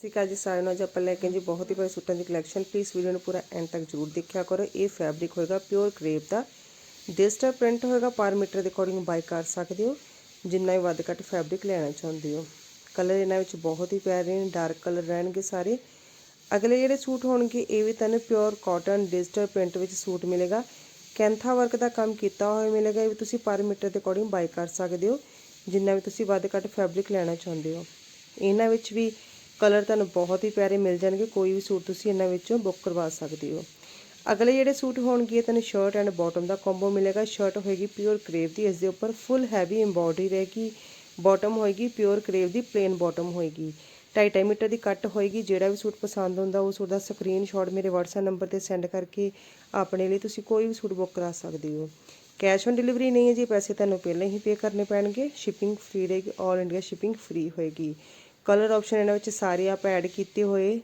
ਸਿਕਾ ਜੀ ਸਾਰਿਆਂ ਨੂੰ। ਅੱਜ ਆਪਾਂ ਲੈ ਕੇ ਜੀ ਬਹੁਤ ਹੀ ਬੜੇ ਸੂਟਾਂ ਦੀ ਕਲੈਕਸ਼ਨ ਪਲੀਜ਼ ਵੀਡੀਓ ਨੂੰ ਪੂਰਾ ਐਂਡ ਤੱਕ ਜ਼ਰੂਰ ਦੇਖਿਆ ਕਰੋ। ਇਹ ਫੈਬਰਿਕ ਹੋਏਗਾ ਪਿਓਰ ਕਰੇਪ ਦਾ। ਡਿਜੀਟਲ ਪ੍ਰਿੰਟ ਹੋਏਗਾ ਪਰ ਮੀਟਰ ਦੇ ਅਕੋਰਡਿੰਗ ਬਾਈ ਕਰ ਸਕਦੇ ਹੋ। ਜਿੰਨਾ ਹੀ ਵੱਧ ਘੱਟ ਫੈਬਰਿਕ ਲੈਣਾ ਚਾਹੁੰਦੇ ਹੋ। ਕਲਰ ਇਹਨਾਂ ਵਿੱਚ ਬਹੁਤ ਹੀ ਪਿਆਰੇ ਨੇ ਡਾਰਕ ਕਲਰ ਰਹਿਣਗੇ ਸਾਰੇ। ਅਗਲੇ ਜਿਹੜੇ ਸੂਟ ਹੋਣਗੇ, ਇਹ ਵੀ ਤੁਹਾਨੂੰ ਪਿਓਰ ਕਾਟਨ ਡਿਜੀਟਲ ਪ੍ਰਿੰਟ ਵਿੱਚ ਸੂਟ ਮਿਲੇਗਾ। ਕੈਂਥਾ ਵਰਕ ਦਾ ਕੰਮ ਕੀਤਾ ਹੋਇਆ ਮਿਲੇਗਾ, ਇਹ ਵੀ ਤੁਸੀਂ ਪਰ ਮੀਟਰ ਦੇ ਅਕੋਰਡਿੰਗ ਬਾਈ ਕਰ ਸਕਦੇ ਹੋ। ਜਿੰਨਾ ਵੀ ਤੁਸੀਂ ਵੱਧ ਘੱਟ ਫੈਬਰਿਕ ਲੈਣਾ ਚਾਹੁੰਦੇ ਹੋ। ਇਹਨਾਂ ਵਿੱਚ ਵੀ ਕਲਰ ਤੁਹਾਨੂੰ ਬਹੁਤ ਹੀ ਪਿਆਰੇ ਮਿਲ ਜਾਣਗੇ। ਕੋਈ ਵੀ ਸੂਟ ਤੁਸੀਂ ਇਹਨਾਂ ਵਿੱਚੋਂ ਬੁੱਕ ਕਰਵਾ ਸਕਦੇ ਹੋ। ਅਗਲੇ ਜਿਹੜੇ ਸੂਟ ਹੋਣਗੇ ਤੁਹਾਨੂੰ ਸ਼ਰਟ ਐਂਡ ਬਾਟਮ ਦਾ ਕੰਬੋ ਮਿਲੇਗਾ। ਸ਼ਰਟ ਹੋਏਗੀ ਪਿਓਰ ਕਰੇਵ ਦੀ ਇਸ ਦੇ ਉੱਪਰ ਫੁੱਲ ਹੈਵੀ ਐਮਬੋਡਰੀ ਰਹੇਗੀ। ਬਾਟਮ ਹੋਏਗੀ ਪਿਓਰ ਕਰੇਵ ਦੀ ਪਲੇਨ ਬਾਟਮ ਹੋਏਗੀ। 2.5 ਮੀਟਰ ਦੀ ਕੱਟ ਹੋਏਗੀ, ਜਿਹੜਾ ਵੀ ਸੂਟ ਪਸੰਦ ਹੁੰਦਾ, ਉਹ ਸੂਟ ਦਾ ਸਕਰੀਨਸ਼ਾਟ ਮੇਰੇ WhatsApp ਨੰਬਰ ਤੇ ਸੈਂਡ ਕਰਕੇ ਆਪਣੇ ਲਈ ਤੁਸੀਂ ਕੋਈ ਵੀ ਸੂਟ ਬੁੱਕ ਕਰਾ ਸਕਦੇ ਹੋ। ਕੈਸ਼ ਔਨ ਡਿਲੀਵਰੀ ਨਹੀਂ ਹੈ ਜੀ, ਪੈਸੇ ਤੁਹਾਨੂੰ ਪਹਿਲਾਂ ਹੀ ਪੇ ਕਰਨੇ ਪੈਣਗੇ। ਸ਼ਿਪਿੰਗ ਫ੍ਰੀ ਰਹੇਗੀ ਆਲ ਇੰਡੀਆ ਸ਼ਿਪਿੰਗ ਫ੍ਰੀ ਹੋਏਗੀ। ਕਲਰ ਆਪਸ਼ਨ ਇਹਨਾਂ ਵਿੱਚ ਸਾਰੇ ਆਪ ਐਡ ਕੀਤੇ ਹੋਏ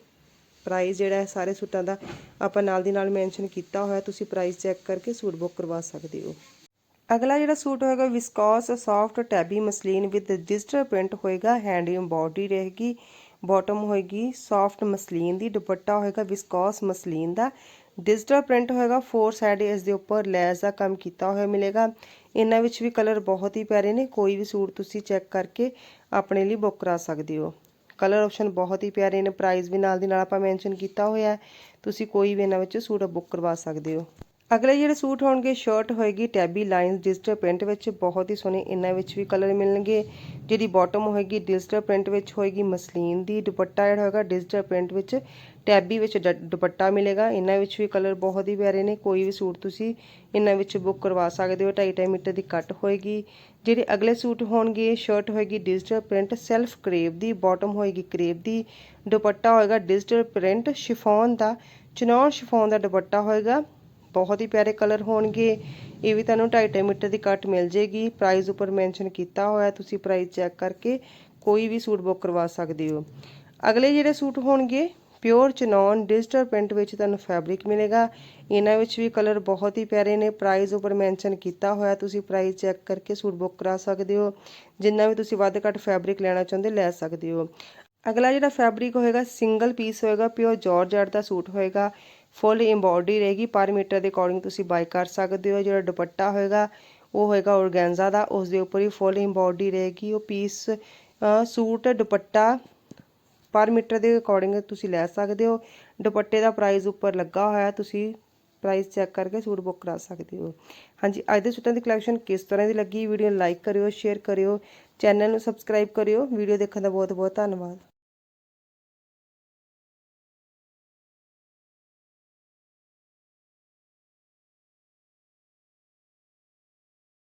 ਪ੍ਰਾਈਸ ਜਿਹੜਾ ਹੈ ਸਾਰੇ ਸੂਟਾਂ ਦਾ ਆਪਾਂ ਨਾਲ ਦੀ ਨਾਲ ਮੈਂਸ਼ਨ ਕੀਤਾ ਹੋਇਆ। ਤੁਸੀਂ ਪ੍ਰਾਈਸ ਚੈੱਕ ਕਰਕੇ ਸੂਟ ਬੁੱਕ ਕਰਵਾ ਸਕਦੇ ਹੋ। ਅਗਲਾ ਜਿਹੜਾ ਸੂਟ ਹੋਏਗਾ viscose soft tabby muslin with digital print ਹੋਏਗਾ ਹੈਂਡ ਐਮਬੋਡਰੀ ਰਹੇਗੀ ਬਾਟਮ ਹੋਏਗੀ ਸੌਫਟ ਮਸਲੀਨ ਦੀ ਦੁਪੱਟਾ ਹੋਏਗਾ ਵਿਸਕੋਸ ਮਸਲੀਨ ਦਾ। ਡਿਜੀਟਲ ਪ੍ਰਿੰਟ ਹੋਏਗਾ ਫੋਰ ਸਾਈਡ ਇਸ ਦੇ ਉੱਪਰ ਲੈਸ ਦਾ ਕੰਮ ਕੀਤਾ ਹੋਇਆ ਮਿਲੇਗਾ। ਇਹਨਾਂ ਵਿੱਚ ਵੀ ਕਲਰ ਬਹੁਤ ਹੀ ਪਿਆਰੇ ਨੇ, ਕੋਈ ਵੀ ਸੂਟ ਤੁਸੀਂ ਚੈੱਕ ਕਰਕੇ ਆਪਣੇ ਲਈ ਬੁੱਕ ਕਰਾ ਸਕਦੇ ਹੋ। ਕਲਰ ਆਪਸ਼ਨ ਬਹੁਤ ਹੀ ਪਿਆਰੇ ਨੇ ਪ੍ਰਾਈਸ ਵੀ ਨਾਲ ਦੀ ਨਾਲ ਆਪਾਂ ਮੈਂਸ਼ਨ ਕੀਤਾ ਹੋਇਆ ਤੁਸੀਂ ਕੋਈ ਵੀ ਇਹਨਾਂ ਵਿੱਚੋਂ ਸੂਟ ਬੁੱਕ ਕਰਵਾ ਸਕਦੇ ਹੋ। ਅਗਲੇ ਜਿਹੜੇ ਸੂਟ ਹੋਣਗੇ ਸ਼ਰਟ ਹੋਏਗੀ ਟੈਬੀ ਲਾਈਨਸ ਡਿਜੀਟਲ ਪ੍ਰਿੰਟ ਵਿੱਚ ਬਹੁਤ ਹੀ ਸੋਹਣੇ ਇਹਨਾਂ ਵਿੱਚ ਵੀ ਕਲਰ ਮਿਲਣਗੇ। ਜਿਹੜੀ ਬਾਟਮ ਹੋਏਗੀ ਡਿਜੀਟਲ ਪ੍ਰਿੰਟ ਵਿੱਚ ਹੋਏਗੀ, ਮਸਲੀਨ ਦੀ ਦੁਪੱਟਾ ਜਿਹੜਾ ਹੋਏਗਾ ਡਿਜੀਟਲ ਪ੍ਰਿੰਟ ਵਿੱਚ ਟੈਬੀ ਵਿੱਚ ਡ- ਦੁਪੱਟਾ ਮਿਲੇਗਾ। ਇਹਨਾਂ ਵਿੱਚ ਵੀ ਕਲਰ ਬਹੁਤ ਹੀ ਪਿਆਰੇ ਨੇ। ਕੋਈ ਵੀ ਸੂਟ ਤੁਸੀਂ ਇਹਨਾਂ ਵਿੱਚ ਬੁੱਕ ਕਰਵਾ ਸਕਦੇ ਹੋ। 2.5 ਮੀਟਰ ਦੀ ਕੱਟ ਹੋਏਗੀ। ਜਿਹੜੇ ਅਗਲੇ ਸੂਟ ਹੋਣਗੇ ਸ਼ਰਟ ਹੋਏਗੀ ਡਿਜੀਟਲ ਪ੍ਰਿੰਟ ਸੈਲਫ ਕਰੇਵ ਦੀ ਬਾਟਮ ਹੋਏਗੀ ਕਰੇਵ ਦੀ ਦੁਪੱਟਾ ਹੋਏਗਾ ਡਿਜੀਟਲ ਪ੍ਰਿੰਟ ਸ਼ਿਫੋਨ ਦਾ, ਚਨੌਰ ਸ਼ਿਫੋਨ ਦਾ ਦੁਪੱਟਾ ਹੋਏਗਾ। ਬਹੁਤ ਹੀ ਪਿਆਰੇ ਕਲਰ ਹੋਣਗੇ। ਇਹ ਵੀ ਤੁਹਾਨੂੰ 2.5 ਮੀਟਰ ਦੀ ਕੱਟ ਮਿਲ ਜੇਗੀ। ਪ੍ਰਾਈਸ ਉੱਪਰ ਮੈਂਸ਼ਨ ਕੀਤਾ ਹੋਇਆ, ਤੁਸੀਂ ਪ੍ਰਾਈਸ ਚੈੱਕ ਕਰਕੇ ਕੋਈ ਵੀ ਸੂਟ ਬੁੱਕ ਕਰਵਾ ਸਕਦੇ ਹੋ। ਅਗਲੇ ਜਿਹੜੇ ਸੂਟ ਹੋਣਗੇ ਪਿਓਰ ਚਨੌਨ ਡਿਜੀਟਲ ਪ੍ਰਿੰਟ ਵਿੱਚ ਤੁਹਾਨੂੰ ਫੈਬਰਿਕ ਮਿਲੇਗਾ। ਇਹਨਾਂ ਵਿੱਚ ਵੀ ਕਲਰ ਬਹੁਤ ਹੀ ਪਿਆਰੇ ਨੇ। ਪ੍ਰਾਈਸ ਉੱਪਰ ਮੈਂਸ਼ਨ ਕੀਤਾ ਹੋਇਆ, ਤੁਸੀਂ ਪ੍ਰਾਈਸ ਚੈੱਕ ਕਰਕੇ ਸੂਟ ਬੁੱਕ ਕਰਾ ਸਕਦੇ ਹੋ। ਜਿੰਨਾ ਵੀ ਤੁਸੀਂ ਵੱਧ ਘੱਟ ਫੈਬਰਿਕ ਲੈਣਾ ਚਾਹੁੰਦੇ ਲੈ ਸਕਦੇ ਹੋ। ਅਗਲਾ ਜਿਹੜਾ ਫੈਬਰਿਕ ਹੋਏਗਾ, ਸਿੰਗਲ ਪੀਸ ਹੋਏਗਾ ਪਿਓਰ ਜਾਰਜਟ ਦਾ ਸੂਟ ਹੋਏਗਾ ਫੁੱਲ ਐਮਬੋਡਰੀ ਰਹੇਗੀ, ਪਰ ਮੀਟਰ ਦੇ ਅਕੋਰਡਿੰਗ ਤੁਸੀਂ ਬਾਈ ਕਰ ਸਕਦੇ ਹੋ। ਜਿਹੜਾ ਦੁਪੱਟਾ ਹੋਏਗਾ, ਉਹ ਹੋਏਗਾ ਔਰਗੈਂਜ਼ਾ ਦਾ ਉਸ ਦੇ ਉੱਪਰ ਹੀ ਫੁੱਲ ਐਮਬੋਡਰੀ ਰਹੇਗੀ। ਉਹ ਪੀਸ ਸੂਟ, ਦੁਪੱਟਾ ਪਰ ਮੀਟਰ ਦੇ ਅਕੋਰਡਿੰਗ ਤੁਸੀਂ ਲੈ ਸਕਦੇ ਹੋ। ਦੁਪੱਟੇ ਦਾ ਪ੍ਰਾਈਸ ਉੱਪਰ ਲੱਗਾ ਹੋਇਆ, ਤੁਸੀਂ ਪ੍ਰਾਈਸ ਚੈੱਕ ਕਰਕੇ ਸੂਟ ਬੁੱਕ ਕਰਾ ਸਕਦੇ ਹੋ। ਹਾਂਜੀ, ਅੱਜ ਦੇ ਸੂਟਾਂ ਦੀ ਕਲੈਕਸ਼ਨ ਕਿਸ ਤਰ੍ਹਾਂ ਦੀ ਲੱਗੀ? ਵੀਡੀਓ ਨੂੰ ਲਾਈਕ ਕਰਿਓ ਸ਼ੇਅਰ ਕਰਿਓ ਚੈਨਲ ਨੂੰ ਸਬਸਕ੍ਰਾਈਬ ਕਰਿਓ। ਵੀਡੀਓ ਦੇਖਣ ਦਾ ਬਹੁਤ ਬਹੁਤ ਧੰਨਵਾਦ।